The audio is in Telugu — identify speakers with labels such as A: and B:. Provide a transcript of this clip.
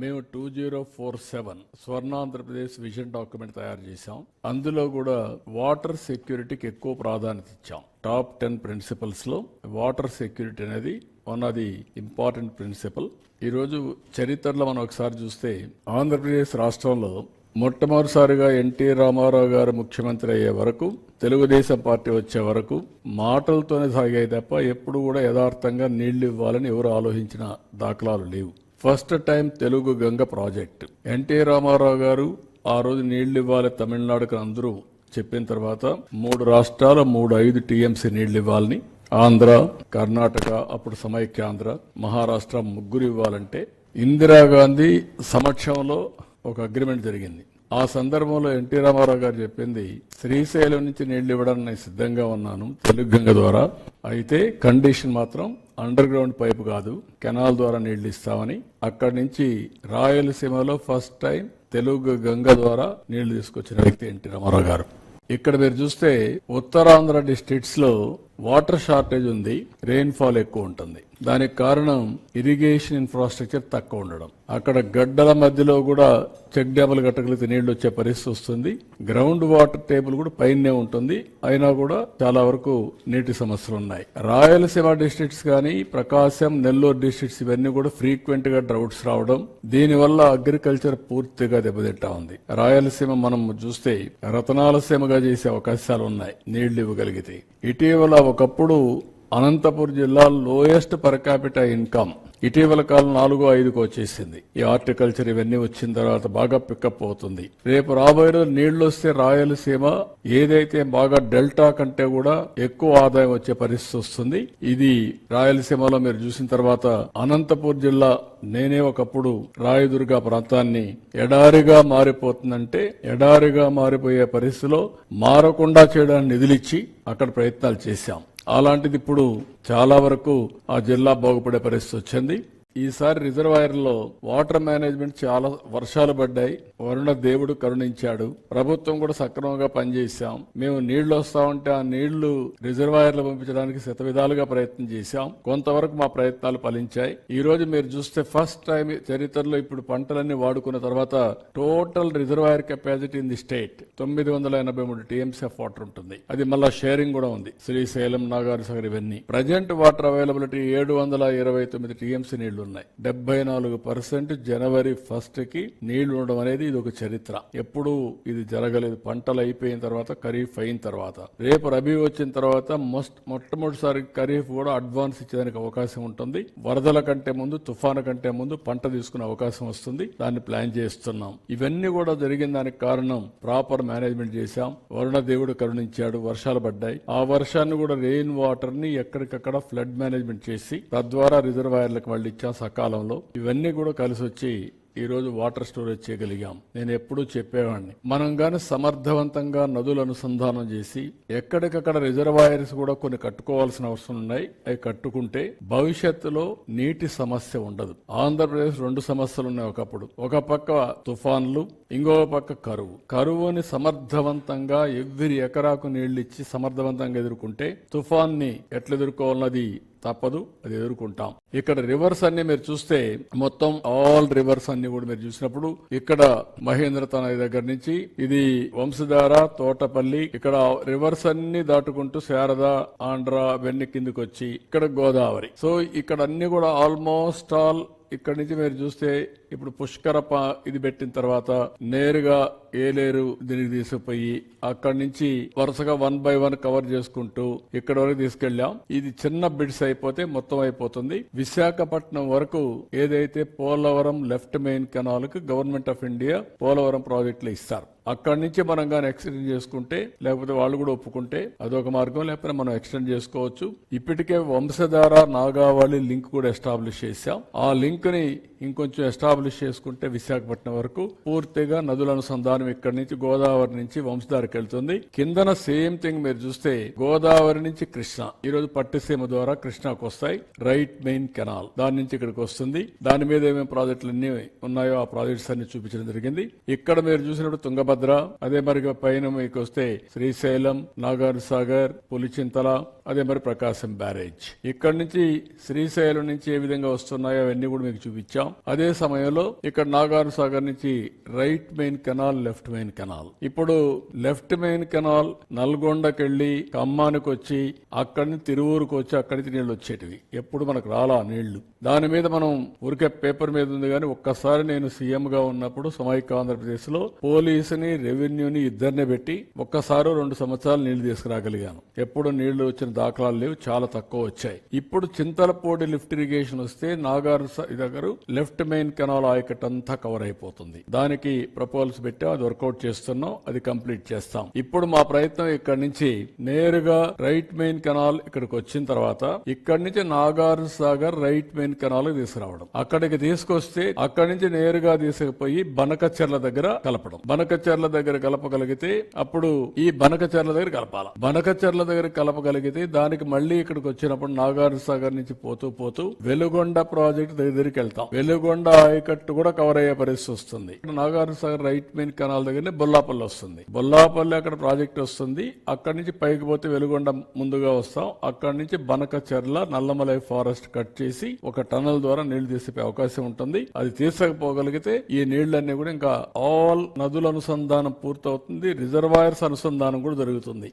A: మేము two zero four seven Swarnandhra Pradesh vision document తయారు చేశాం. అందులో కూడా వాటర్ సెక్యూరిటీకి ఎక్కువ ప్రాధాన్యత ఇచ్చాం. టాప్ టెన్ ప్రిన్సిపల్స్లో వాటర్ సెక్యూరిటీ అనేది one of the important principle ఈరోజు చరిత్రలో మనం ఒకసారి చూస్తే ఆంధ్రప్రదేశ్ రాష్ట్రంలో మొట్టమొదటిసారిగా ఎన్టీ రామారావు గారు ముఖ్యమంత్రి అయ్యే వరకు తెలుగుదేశం పార్టీ వచ్చే వరకు మాటలతోనే సాగాయి తప్ప ఎప్పుడు కూడా యథార్థంగా నీళ్ళు ఇవ్వాలని ఎవరు ఆలోచించిన దాఖలాలు లేవు. First time Telugu Ganga project. NT Ramarao గారు ఆ రోజు నీళ్ళు ఇవ్వాలి తమిళనాడుకు అందరూ చెప్పిన తర్వాత మూడు రాష్ట్రాల మూడు ఐదు టీఎంసీ నీళ్ళు ఇవ్వాలని ఆంధ్ర కర్ణాటక అప్పుడు సమైక్యాంధ్ర మహారాష్ట్ర ముగ్గురు ఇవ్వాలంటే ఇందిరాగాంధీ సమక్షంలో ఒక అగ్రిమెంట్ జరిగింది. ఆ సందర్భంలో ఎన్టీ రామారావు గారు చెప్పింది శ్రీశైలం నుంచి నీళ్ళు ఇవ్వడానికి నేను సిద్ధంగా ఉన్నాను తెలుగు గంగ ద్వారా. అయితే కండిషన్ మాత్రం అండర్ గ్రౌండ్ పైపు కాదు కెనాల్ ద్వారా నీళ్ళు ఇస్తామని అక్కడి నుంచి రాయలసీమలో ఫస్ట్ టైం తెలుగు గంగ ద్వారా నీళ్ళు తీసుకొచ్చిన వ్యక్తి ఎన్టీ రామారావు గారు. ఇక్కడ మీరు చూస్తే ఉత్తరాంధ్ర డిస్ట్రిక్ట్స్లో వాటర్ షార్టేజ్ ఉంది రెయిన్ ఫాల్ ఎక్కువ ఉంటుంది. దానికి కారణం ఇరిగేషన్ ఇన్ఫ్రాస్ట్రక్చర్ తక్కువ ఉండడం. అక్కడ గడ్డల మధ్యలో కూడా చెక్ డ్యాములు కట్టగలిగితే నీళ్ళు వచ్చే పరిస్థితి వస్తుంది. గ్రౌండ్ వాటర్ టేబుల్ కూడా పైనే ఉంటుంది. అయినా కూడా చాలా వరకు నీటి సమస్యలు ఉన్నాయి. రాయలసీమ డిస్ట్రిక్ట్స్ కానీ ప్రకాశం నెల్లూరు డిస్ట్రిక్ట్స్ ఇవన్నీ కూడా ఫ్రీక్వెంట్గా డ్రౌట్స్ రావడం దీనివల్ల అగ్రికల్చర్ పూర్తిగా దెబ్బతింటా ఉంది. రాయలసీమ మనం చూస్తే రతనాలసీమగా చేసే అవకాశాలు ఉన్నాయి నీళ్ళు ఇవ్వగలిగితే. ఇటీవల ఒకప్పుడు అనంతపూర్ జిల్లా లోయెస్ట్ పర్ క్యాపిటల్ ఇన్కమ్ ఇటీవల కాలం నాలుగు ఐదుకు వచ్చేసింది. ఈ హార్టికల్చర్ ఇవన్నీ వచ్చిన తర్వాత బాగా పికప్ అవుతుంది. రేపు రాబోయే రోజు నీళ్ళు వస్తే రాయలసీమ ఏదైతే బాగా డెల్టా కంటే కూడా ఎక్కువ ఆదాయం వచ్చే పరిస్థితి వస్తుంది ఇది రాయలసీమలో మీరు చూసిన తర్వాత అనంతపూర్ జిల్లా నేనే ఒకప్పుడు రాయదుర్గ ప్రాంతాన్ని ఎడారిగా మారిపోతుందంటే ఎడారిగా మారిపోయే పరిస్థితిలో మారకుండా చేయడానికి నిధులిచ్చి అక్కడ ప్రయత్నాలు చేశాం. అలాంటిది ఇప్పుడు చాలా వరకు ఆ జిల్లా బాగుపడే పరిస్థితి వచ్చింది. ఈసారి రిజర్వాయర్లో వాటర్ మేనేజ్మెంట్ చాలా వర్షాలు పడ్డాయి. వరుణ దేవుడు కరుణించాడు. ప్రభుత్వం కూడా సక్రమంగా పనిచేశాం. మేము నీళ్ళు వస్తా ఉంటే ఆ నీళ్ళు రిజర్వాయర్లు పంపించడానికి శత విధాలుగా ప్రయత్నం చేశాం. కొంతవరకు మా ప్రయత్నాలు ఫలించాయి. ఈ రోజు మీరు చూస్తే ఫస్ట్ టైం చరిత్రలో ఇప్పుడు పంటలన్నీ వాడుకున్న తర్వాత total reservoir capacity in the state తొమ్మిది వందల ఎనభై మూడు టీఎంసీ ఆఫ్ వాటర్ ఉంటుంది. అది మళ్ళా షేరింగ్ కూడా ఉంది. శ్రీశైలం నాగార్ ఇవన్నీ. ప్రజెంట్ వాటర్ అవైలబిలిటీ ఏడు వందల ఇరవై తొమ్మిది టీఎంసీ నీళ్ళు ఉన్నాయి. డెబ్బై నాలుగు పర్సెంట్ జనవరి ఫస్ట్కి నీళ్ళు ఉండడం అనేది ఇది ఒక చరిత్ర. ఎప్పుడు ఇది జరగలేదు. పంటలు అయిపోయిన తర్వాత ఖరీఫ్ అయిన తర్వాత. రేపు రబీ వచ్చిన తర్వాత మొస్ట్ మొట్టమొదటిసారి ఖరీఫ్ కూడా అడ్వాన్స్ ఇచ్చేదానికి అవకాశం ఉంటుంది. వరదల కంటే ముందు తుఫాను కంటే ముందు పంట తీసుకునే అవకాశం వస్తుంది. దాన్ని ప్లాన్ చేస్తున్నాం. ఇవన్నీ కూడా జరిగిన దానికి కారణం ప్రాపర్ మేనేజ్మెంట్ చేశాం. వరుణ దేవుడు కరుణించాడు. వర్షాలు పడ్డాయి. ఆ వర్షాన్ని కూడా రెయిన్ వాటర్ని ఎక్కడికక్కడ ఫ్లడ్ మేనేజ్మెంట్ చేసి తద్వారా రిజర్వాయర్లకు వాళ్ళు ఇచ్చాం సకాలంలో. ఇవన్నీ కూడా కలిసి వచ్చి ఈరోజు వాటర్ స్టోరేజ్ చేయగలిగాం. నేను ఎప్పుడూ చెప్పేవాడిని. మనం గాని సమర్థవంతంగా నదులు అనుసంధానం చేసి ఎక్కడికక్కడ రిజర్వాయర్స్ కూడా కొన్ని కట్టుకోవాల్సిన అవసరం ఉన్నాయి. అవి కట్టుకుంటే భవిష్యత్తులో నీటి సమస్య ఉండదు. ఆంధ్రప్రదేశ్ రెండు సమస్యలు ఉన్నాయి ఒకప్పుడు. ఒక పక్క తుఫాన్లు ఇంకో పక్క కరువు. కరువుని సమర్థవంతంగా ఎవ్రీ ఎకరాకు నీళ్ళు ఇచ్చి సమర్థవంతంగా ఎదుర్కొంటే తుఫాన్ని ఎట్లా ఎదుర్కోవాలన్నది తప్పదు అది ఎదుర్కొంటాం. ఇక్కడ రివర్స్ అన్ని మీరు చూస్తే మొత్తం ఆల్ రివర్స్ అన్ని కూడా మీరు చూసినప్పుడు ఇక్కడ మహేంద్ర తన దగ్గర నుంచి ఇది వంశధార తోటపల్లి ఇక్కడ రివర్స్ అన్ని దాటుకుంటూ శారద ఆంధ్ర వెన్ని కిందకి వచ్చి ఇక్కడ గోదావరి. సో ఇక్కడ అన్ని కూడా ఆల్మోస్ట్ ఆల్ ఇక్కడ నుంచి మీరు చూస్తే ఇప్పుడు పుష్కర ఇది పెట్టిన తర్వాత నేరుగా ఏలేరు దీనికి తీసుకుపోయి అక్కడి నుంచి వరుసగా వన్ బై వన్ కవర్ చేసుకుంటూ ఇక్కడ వరకు తీసుకెళ్ళాం. ఇది చిన్న బిడ్స్ అయిపోతే మొత్తం అయిపోతుంది. విశాఖపట్నం వరకు ఏదైతే పోలవరం లెఫ్ట్ మెయిన్ కెనాల్కు గవర్నమెంట్ ఆఫ్ ఇండియా పోలవరం ప్రాజెక్టులు ఇస్తారు. అక్కడి నుంచి మనం కానీ ఎక్స్టెండ్ చేసుకుంటే లేకపోతే వాళ్ళు కూడా ఒప్పుకుంటే అదొక మార్గం లేకపోతే మనం ఎక్స్టెండ్ చేసుకోవచ్చు. ఇప్పటికే వంశధార నాగావళి లింక్ కూడా ఎస్టాబ్లిష్ చేశాం. ఆ లింక్ని ఇంకొంచెం ఎస్టాబ్లిష్ చేసుకుంటే విశాఖపట్నం వరకు పూర్తిగా నదుల అనుసంధానం ఇక్కడి నుంచి గోదావరి నుంచి వంశధారకు వెళ్తుంది. కిందన సేమ్ థింగ్ మీరు చూస్తే గోదావరి నుంచి కృష్ణ. ఈ రోజు పట్టిసీమ ద్వారా కృష్ణకు వస్తాయి. Right main canal. దాని నుంచి ఇక్కడికి వస్తుంది. దాని మీద ఏమేమి ప్రాజెక్టులు అన్ని ఉన్నాయో ఆ ప్రాజెక్ట్స్ అన్ని చూపించడం జరిగింది. ఇక్కడ మీరు చూసినప్పుడు తుంగభద్ర అదే మరి పైన మీకు వస్తే శ్రీశైలం నాగార్ సాగర్ పులిచింతల అదే మరి ప్రకాశం బ్యారేజ్. ఇక్కడ నుంచి శ్రీశైలం నుంచి ఏ విధంగా వస్తున్నాయో అవన్నీ కూడా మీకు చూపించాం. అదే సమయం సమయంలో ఇక్కడ నాగార్ సాగర్ నుంచి right main canal left main canal. ఇప్పుడు లెఫ్ట్ మెయిన్ కెనాల్ నల్గొండకెళ్ళి ఖమ్మానికి వచ్చి అక్కడి నుంచి తిరువూరుకు వచ్చి అక్కడి నుంచి నీళ్ళు వచ్చేటివి. ఎప్పుడు మనకు రాలా నీళ్ళు దాని మీద మనం ఊరికే పేపర్ మీద ఉంది కానీ ఒక్కసారి నేను సీఎం గా ఉన్నప్పుడు సమైక్య ఆంధ్రప్రదేశ్లో పోలీసుని రెవెన్యూని ఇద్దరిని పెట్టి ఒక్కసారి రెండు సంవత్సరాలు నీళ్ళు తీసుకురాగలిగాను. ఎప్పుడు నీళ్ళు వచ్చిన దాఖలాలు లేవు చాలా తక్కువ వచ్చాయి. ఇప్పుడు చింతలపూడి లిఫ్ట్ ఇరిగేషన్ వస్తే నాగార్ దగ్గర లెఫ్ట్ మెయిన్ కెనాల్ ఆయకట్ అంతా కవర్ అయిపోతుంది. దానికి ప్రపోజల్స్ పెట్టాం అది వర్కౌట్ చేస్తున్నాం అది కంప్లీట్ చేస్తాం. ఇప్పుడు మా ప్రయత్నం ఇక్కడ నుంచి నేరుగా రైట్ మెయిన్ కెనాల్ ఇక్కడికి వచ్చిన తర్వాత ఇక్కడి నుంచి Nagar Sagar right main canal తీసుకురావడం. అక్కడికి తీసుకొస్తే అక్కడి నుంచి నేరుగా తీసుకుపోయి బనకచెర్ల దగ్గర కలపడం. బనకచెర్ల దగ్గర కలపగలిగితే అప్పుడు ఈ బనకచెర్ల దగ్గర కలపాల. బనకచెర్ల దగ్గర కలపగలిగితే దానికి మళ్ళీ ఇక్కడికి వచ్చినప్పుడు నాగార్ సాగర్ నుంచి పోతూ పోతూ వెలుగొండ ప్రాజెక్ట్ దగ్గరికి వెళ్తాం. వెలుగొండ ఆనకట్టు కూడా కవర్ అయ్యే పరిస్థితి వస్తుంది. Nagarjuna Sagar right main canal దగ్గరనే బొల్లాపల్లి వస్తుంది. బొల్లాపల్లి అక్కడ ప్రాజెక్ట్ వస్తుంది. అక్కడి నుంచి పైకి పోతే వెలుగొండ ముందుగా వస్తాం. అక్కడ నుంచి బనకచెర్ల నల్లమలై ఫారెస్ట్ కట్ చేసి ఒక టనల్ ద్వారా నీళ్ళు తీసిపోయే అవకాశం ఉంటుంది. అది తీసకపోగలిగితే ఈ నీళ్ళన్నీ కూడా ఇంకా ఆల్ నదుల అనుసంధానం పూర్తవుతుంది. రిజర్వాయర్స్ అనుసంధానం కూడా జరుగుతుంది.